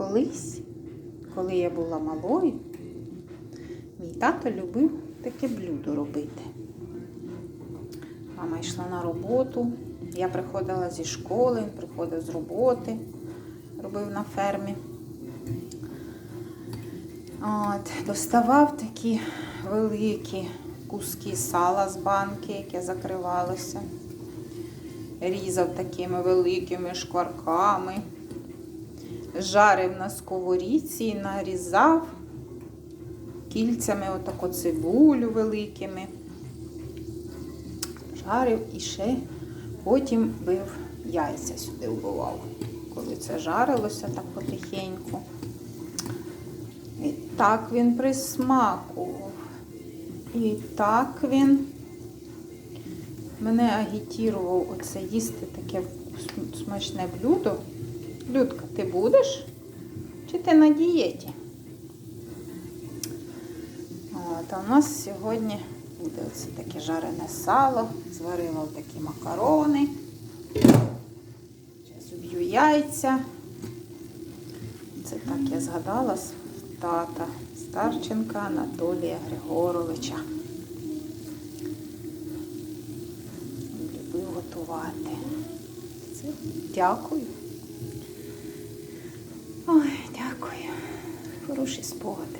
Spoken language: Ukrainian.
Колись, коли я була малою, мій тато любив таке блюдо робити. Мама йшла на роботу, я приходила зі школи, приходив з роботи, робив на фермі. От, доставав такі великі куски сала з банки, яке закривалося. Різав такими великими шкварками, жарив на сковорідці і нарізав кільцями отако цибулю великими. Жарив і ще потім бив яйця сюди вбивав. Коли це жарилося так потихеньку. І так він присмакував. І так він мене агітірував оце їсти таке смачне блюдо. Людка, ти будеш? Чи ти на дієті? От, а у нас сьогодні буде оце таке жарене сало, зварила такі макарони. Зараз уб'ю яйця. Це так я згадала тата Старченка Анатолія Григоровича. Любив готувати. Це дякую. Ой, дякую. Хороші спогади.